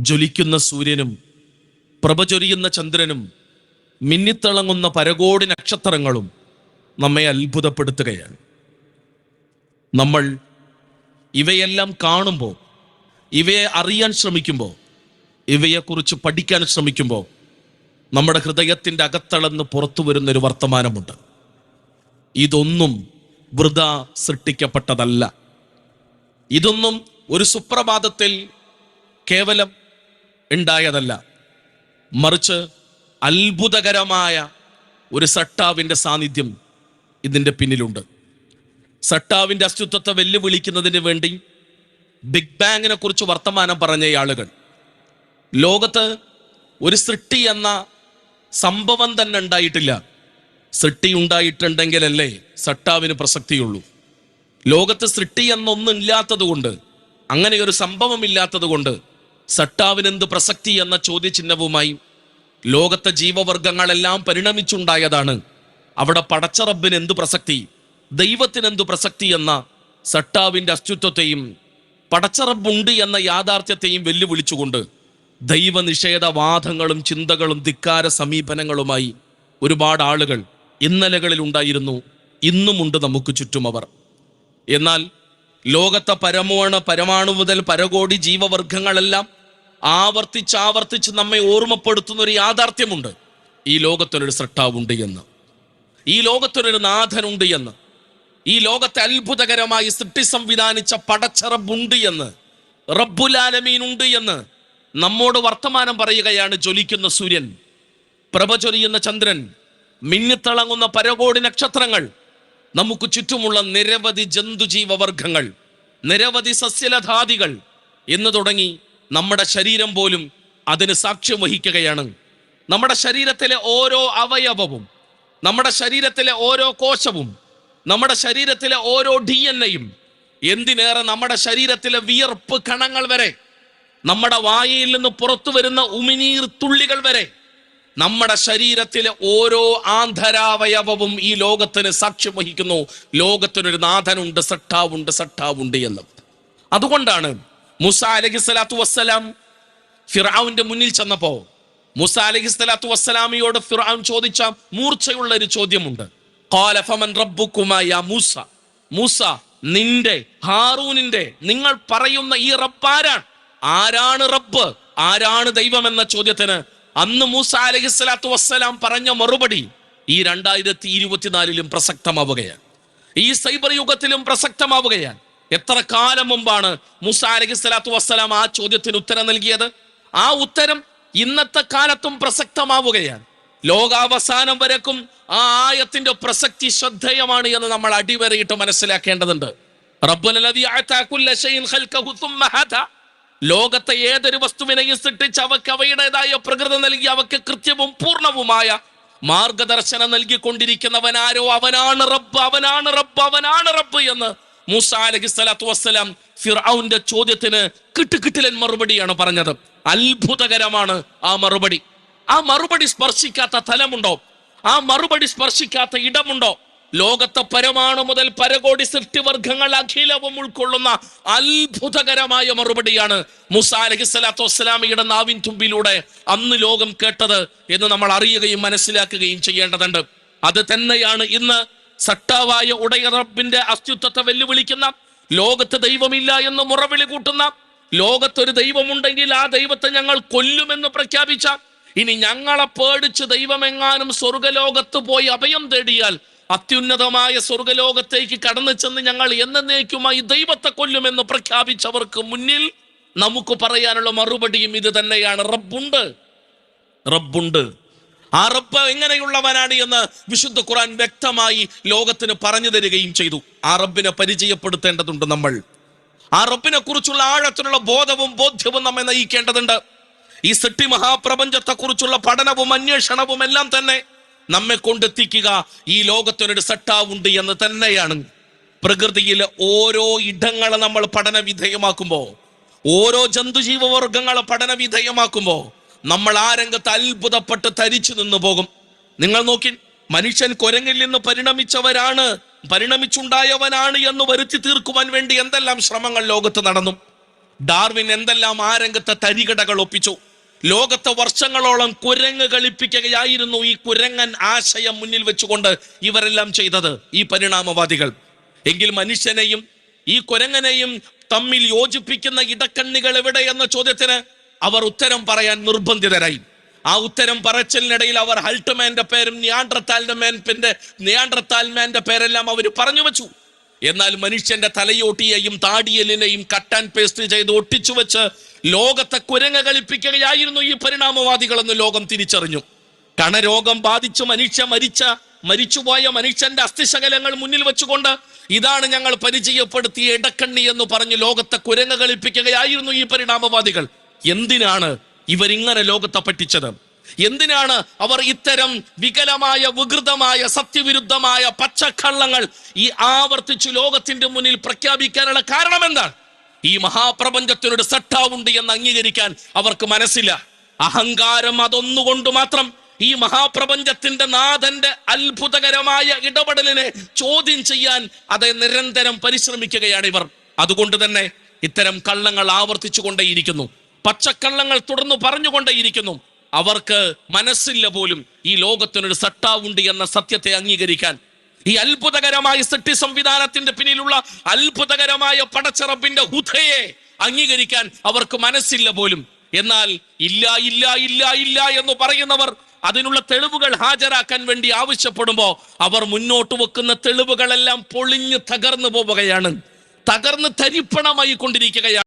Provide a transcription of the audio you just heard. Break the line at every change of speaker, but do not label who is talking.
ജ്വലിക്കുന്ന സൂര്യനും പ്രഭചൊരിയുന്ന ചന്ദ്രനും മിന്നിത്തിളങ്ങുന്ന പരകോടി നക്ഷത്രങ്ങളും നമ്മെ അത്ഭുതപ്പെടുത്തുകയാണ്. നമ്മൾ ഇവയെല്ലാം കാണുമ്പോൾ ഇവയെ അറിയാൻ ശ്രമിക്കുമ്പോൾ ഇവയെക്കുറിച്ച് പഠിക്കാൻ ശ്രമിക്കുമ്പോൾ നമ്മുടെ ഹൃദയത്തിന്റെ അകത്തളന്ന് പുറത്തു വരുന്നൊരു വർത്തമാനമുണ്ട്. ഇതൊന്നും വൃത സൃഷ്ടിക്കപ്പെട്ടതല്ല. ഇതൊന്നും ഒരു സുപ്രഭാതത്തിൽ കേവലം ഉണ്ടായതല്ല. മറിച്ച് അത്ഭുതകരമായ ഒരു സട്ടാവിന്റെ സാന്നിധ്യം ഇതിന്റെ പിന്നിലുണ്ട്. സട്ടാവിന്റെ അസ്തിത്വത്തെ വെല്ലുവിളിക്കുന്നതിന് വേണ്ടി ബിഗ് ബാങ്ങിനെ കുറിച്ച് വർത്തമാനം പറഞ്ഞ ആളുകൾ ലോകത്ത് ഒരു സൃഷ്ടി എന്ന സംഭവം തന്നെ ഉണ്ടായിട്ടില്ല. സൃഷ്ടി ഉണ്ടായിട്ടുണ്ടെങ്കിലല്ലേ സട്ടാവിന് പ്രസക്തിയുള്ളൂ. ലോകത്ത് സൃഷ്ടി എന്നൊന്നും ഇല്ലാത്തത് കൊണ്ട് അങ്ങനെ ഒരു സംഭവം ഇല്ലാത്തത് കൊണ്ട് സട്ടാവിന് എന്ത് പ്രസക്തി എന്ന ചോദ്യചിഹ്നവുമായി ലോകത്തെ ജീവവർഗങ്ങളെല്ലാം പരിണമിച്ചുണ്ടായതാണ്. അവിടെ പടച്ചറബിന് എന്ത് പ്രസക്തി ദൈവത്തിന് എന്ത് പ്രസക്തി എന്ന സട്ടാവിന്റെ അസ്തിത്വത്തെയും പടച്ചറബുണ്ട് എന്ന യാഥാർത്ഥ്യത്തെയും വെല്ലുവിളിച്ചുകൊണ്ട് ദൈവനിഷേധവാദങ്ങളും ചിന്തകളും ധിക്കാര സമീപനങ്ങളുമായി ഒരുപാട് ആളുകൾ ഇന്നലകളിൽ ഉണ്ടായിരുന്നു ഇന്നുമുണ്ട് നമുക്ക് ചുറ്റും അവർ. എന്നാൽ ലോകത്തെ പരമോണ പരമാണു മുതൽ പരകോടി ജീവവർഗങ്ങളെല്ലാം ആവർത്തിച്ച് ആവർത്തിച്ച് നമ്മെ ഓർമ്മപ്പെടുത്തുന്ന ഒരു യാഥാർത്ഥ്യമുണ്ട്. ഈ ലോകത്തിനൊരു സൃഷ്ടാവുണ്ട് എന്ന്. ഈ ലോകത്തിനൊരു നാഥനുണ്ട് എന്ന്. ഈ ലോകത്തെ അത്ഭുതകരമായി സൃഷ്ടി സംവിധാനിച്ച പടച്ചറബുണ്ട് എന്ന്. റബ്ബുലാലമീൻ ഉണ്ട് എന്ന്. നമ്മോട് വർത്തമാനം പറയുകയാണ് ജ്വലിക്കുന്ന സൂര്യൻ. പ്രഭ ചൊരിയുന്ന ചന്ദ്രൻ. മിന്നിത്തിളങ്ങുന്ന പരകോടി നക്ഷത്രങ്ങൾ. നമുക്ക് ചുറ്റുമുള്ള നിരവധി ജന്തുജീവവർഗങ്ങൾ. നിരവധി സസ്യലതാദികൾ. എന്ന് തുടങ്ങി നമ്മുടെ ശരീരം പോലും അതിന് സാക്ഷ്യം വഹിക്കുകയാണ്. നമ്മുടെ ശരീരത്തിലെ ഓരോ അവയവവും നമ്മുടെ ശരീരത്തിലെ ഓരോ കോശവും നമ്മുടെ ശരീരത്തിലെ ഓരോ ഡി എൻ എയും എന്തിനേറെ നമ്മുടെ ശരീരത്തിലെ വിയർപ്പ് കണങ്ങൾ വരെ നമ്മുടെ വായയിൽ നിന്ന് പുറത്തു വരുന്ന ഉമിനീർ തുള്ളികൾ വരെ നമ്മുടെ ശരീരത്തിലെ ഓരോ ആന്തരാവയവവും ഈ ലോകത്തിന് സാക്ഷ്യം വഹിക്കുന്നു. ലോകത്തിനൊരു നാഥനുണ്ട് സട്ടാവുണ്ട് സട്ടാവുണ്ട് എന്ന് അതുകൊണ്ടാണ് മുസ അലഹി സ്വലാത്തു വസ്സലാം ഫിറാവിന്റെ മുന്നിൽ ചെന്നപ്പോ മുസ അലഹി സ്വലാത്തു വസ്സലാമിയോട് ഫിറാൻ ചോദിച്ച മൂർച്ചയുള്ള ഒരു ചോദ്യമുണ്ട്. "ഖാല ഫമൻ റബ്ബുക്കുമാ യാ മൂസ? മൂസ നിന്റെ ഹാറൂനിന്റെ നിങ്ങൾ പറയുന്ന ഈ റബ്ബ് ആരാണ്? ആരാണ് റബ്ബ്? ആരാണ് ദൈവം എന്ന ചോദ്യത്തിന് അന്ന് മൂസ അലഹി സ്വലാത്തു വസ്സലാം പറഞ്ഞ മറുപടി ഈ രണ്ടായിരത്തി ഇരുപത്തിനാലിലും പ്രസക്തമാവുകയാണ്. ഈ സൈബർ യുഗത്തിലും പ്രസക്തമാവുകയാണ്. എത്ര കാലം മുമ്പാണ് മൂസ അലഹി സ്വലാത്തു വസ്സലാം ആ ചോദ്യത്തിന് ഉത്തരം നൽകിയത്? ആ ഉത്തരം ഇന്നത്തെ കാലത്തും പ്രസക്തമാവുകയാണ്. ലോകാവസാനം വരക്കും ആ ആയത്തിന്റെ പ്രസക്തി ശ്രദ്ധേയമാണ് എന്ന് നമ്മൾ അടിവരയിട്ട് മനസ്സിലാക്കേണ്ടതുണ്ട്. ലോകത്തെ ഏതൊരു വസ്തുവിനെയും സൃഷ്ടിച്ച് അവക്ക് അവയുടേതായ പ്രകൃതി നൽകി അവക്ക് കൃത്യവും പൂർണവുമായ മാർഗദർശനം നൽകിക്കൊണ്ടിരിക്കുന്നവനാരോ അവനാണ് റബ്ബ് അവനാണ് റബ്ബ് അവനാണ് റബ്ബ് എന്ന് മൂസ അലഹി സ്വലാത്തു വസ്സലാം ഫിർഔന്റെ ചോദ്യത്തിന് കിട്ടുകിട്ടിലൻ മറുപടിയാണ് പറഞ്ഞത്. അത്ഭുതകരമാണ് ആ മറുപടി. ആ മറുപടി സ്പർശിക്കാത്ത തലമുണ്ടോ? ആ മറുപടി സ്പർശിക്കാത്ത ഇടമുണ്ടോ? ലോകത്തെ പരമാണു മുതൽ പരകോടി സൃഷ്ടിവർഗങ്ങൾ അഖിലവും ഉൾക്കൊള്ളുന്ന അത്ഭുതകരമായ മറുപടിയാണ് മുസ അലഹി സ്വലാത്തു വസ്സലാമിയുടെ നാവിൻ തുമ്പിലൂടെ അന്ന് ലോകം കേട്ടത് എന്ന് നമ്മൾ അറിയുകയും മനസ്സിലാക്കുകയും ചെയ്യേണ്ടതുണ്ട്. അത് തന്നെയാണ് ഇന്ന് സട്ടാവായ ഉടയറപ്പിന്റെ അസ്തിത്വത്തെ വെല്ലുവിളിക്കുന്ന ലോകത്ത് ദൈവമില്ല എന്ന് മുറവിളി കൂട്ടുന്ന ലോകത്തൊരു ദൈവമുണ്ടെങ്കിൽ ആ ദൈവത്തെ ഞങ്ങൾ കൊല്ലുമെന്ന് പ്രഖ്യാപിച്ച ഇനി ഞങ്ങളെ പേടിച്ച് ദൈവമെങ്ങാനും സ്വർഗലോകത്ത് പോയി അഭയം തേടിയാൽ അത്യുന്നതമായ സ്വർഗലോകത്തേക്ക് കടന്നു ചെന്ന് ഞങ്ങൾ എന്നേക്കുമായി ദൈവത്തെ കൊല്ലുമെന്ന് പ്രഖ്യാപിച്ചവർക്ക് മുന്നിൽ നമുക്ക് പറയാനുള്ള മറുപടിയും ഇത് തന്നെയാണ്. റബ്ബുണ്ട്. റബ്ബുണ്ട്. ആ റബ്ബ് എങ്ങനെയുള്ളവനാണ് എന്ന് വിശുദ്ധ ഖുർആൻ വ്യക്തമായി ലോകത്തിന് പറഞ്ഞു തരികയും ചെയ്തു. ആ റബ്ബിനെ പരിചയപ്പെടുത്തേണ്ടതുണ്ട് നമ്മൾ. ആ റബ്ബിനെ കുറിച്ചുള്ള ആഴത്തിലുള്ള ബോധവും ബോധ്യവും നമ്മെ നയിക്കേണ്ടതുണ്ട്. ഈ സൃഷ്ടി മഹാപ്രപഞ്ചത്തെ കുറിച്ചുള്ള പഠനവും അന്വേഷണവും എല്ലാം തന്നെ നമ്മെ കൊണ്ടെത്തിക്കുക ഈ ലോകത്തിനൊരു സട്ടാവുണ്ട് എന്ന് തന്നെയാണ്. പ്രകൃതിയിലെ ഓരോ ഇടങ്ങളെ നമ്മൾ പഠന വിധേയമാക്കുമ്പോൾ ഓരോ ജന്തുജീവവർഗങ്ങളെ പഠന വിധേയമാക്കുമ്പോൾ നമ്മൾ ആ രംഗത്ത് അത്ഭുതപ്പെട്ട് തരിച്ചു നിന്നു പോകും. നിങ്ങൾ നോക്കി മനുഷ്യൻ കുരങ്ങിൽ നിന്ന് പരിണമിച്ചവരാണ് പരിണമിച്ചുണ്ടായവനാണ് എന്ന് വരുത്തി തീർക്കുവാൻ വേണ്ടി എന്തെല്ലാം ശ്രമങ്ങൾ ലോകത്ത് നടന്നു. ഡാർവിൻ എന്തെല്ലാം ആ രംഗത്തെ തരികടകൾ ഒപ്പിച്ചു. ലോകത്തെ വർഷങ്ങളോളം കുരങ്ങ് കളിപ്പിക്കുകയായിരുന്നു ഈ കുരങ്ങൻ ആശയം മുന്നിൽ വെച്ചുകൊണ്ട് ഇവരെല്ലാം ചെയ്തത് ഈ പരിണാമവാദികൾ. എങ്കിൽ മനുഷ്യനെയും ഈ കുരങ്ങനെയും തമ്മിൽ യോജിപ്പിക്കുന്ന ഇടക്കണ്ണികൾ എവിടെ എന്ന ചോദ്യത്തിന് അവർ ഉത്തരം പറയാൻ നിർബന്ധിതരായി. ആ ഉത്തരം പറച്ചിലിനിടയിൽ അവർ ഹൾട്ട്മാന്റെ പേരും നിയാൻഡ്രത്താലിന്റെ മേൻപിന്റെ നിയാൻഡ്രത്താൽമാന്റെ പേരെല്ലാം അവർ പറഞ്ഞു വെച്ചു. എന്നാൽ മനുഷ്യന്റെ തലയോട്ടിയെയും താടിയലിനെയും കട്ട് ആൻഡ് പേസ്റ്റ് ചെയ്ത് ഒട്ടിച്ചു വെച്ച് ലോകത്തെ കുരങ്ങ കളിപ്പിക്കുകയായിരുന്നു ഈ പരിണാമവാദികളെന്ന് ലോകം തിരിച്ചറിഞ്ഞു. കണരോഗം ബാധിച്ച് മനുഷ്യ മരിച്ച മരിച്ചുപോയ മനുഷ്യന്റെ അസ്ഥിശകലങ്ങൾ മുന്നിൽ വെച്ചുകൊണ്ട് ഇതാണ് ഞങ്ങൾ പരിചയപ്പെടുത്തിയ ഇടക്കണ്ണി എന്ന് പറഞ്ഞ് ലോകത്തെ കുരങ്ങ കളിപ്പിക്കുകയായിരുന്നു ഈ പരിണാമവാദികൾ. എന്തിനാണ് ഇവരിങ്ങനെ ലോകത്തെ പറ്റിച്ചത്? എന്തിനാണ് അവർ ഇത്തരം വികലമായ വികൃതമായ സത്യവിരുദ്ധമായ പച്ചക്കള്ളങ്ങൾ ഈ ആവർത്തിച്ചു ലോകത്തിന്റെ മുന്നിൽ പ്രഖ്യാപിക്കാനുള്ള കാരണം എന്താണ്? ഈ മഹാപ്രപഞ്ചത്തിനൊരു സട്ടാവുണ്ട് എന്ന് അംഗീകരിക്കാൻ അവർക്ക് മനസ്സില്ല. അഹങ്കാരം അതൊന്നുകൊണ്ട് മാത്രം ഈ മഹാപ്രപഞ്ചത്തിന്റെ നാഥന്റെ അത്ഭുതകരമായ ഇടപെടലിനെ ചോദ്യം ചെയ്യാൻ അതെ നിരന്തരം പരിശ്രമിക്കുകയാണ് ഇവർ. അതുകൊണ്ട് തന്നെ ഇത്തരം കള്ളങ്ങൾ ആവർത്തിച്ചു കൊണ്ടേയിരിക്കുന്നു പച്ചക്കള്ളങ്ങൾ തുടർന്ന് പറഞ്ഞുകൊണ്ടേയിരിക്കുന്നു. അവർക്ക് മനസ്സില്ല പോലും ഈ ലോകത്തിനൊരു സട്ടാവുണ്ട് എന്ന സത്യത്തെ അംഗീകരിക്കാൻ. ഈ അത്ഭുതകരമായ സൃഷ്ടി സംവിധാനത്തിന്റെ പിന്നിലുള്ള അത്ഭുതകരമായ പടച്ചിറപ്പിന്റെ ഹുദയെ അംഗീകരിക്കാൻ അവർക്ക് മനസ്സില്ല പോലും. എന്നാൽ ഇല്ല ഇല്ല ഇല്ല ഇല്ല എന്ന് പറയുന്നവർ അതിനുള്ള തെളിവുകൾ ഹാജരാക്കാൻ വേണ്ടി ആവശ്യപ്പെടുമ്പോ അവർ മുന്നോട്ട് വെക്കുന്ന തെളിവുകളെല്ലാം പൊളിഞ്ഞ് തകർന്നു പോവുകയാണ്. തകർന്ന് തരിപ്പണമായി കൊണ്ടിരിക്കുകയാണ്.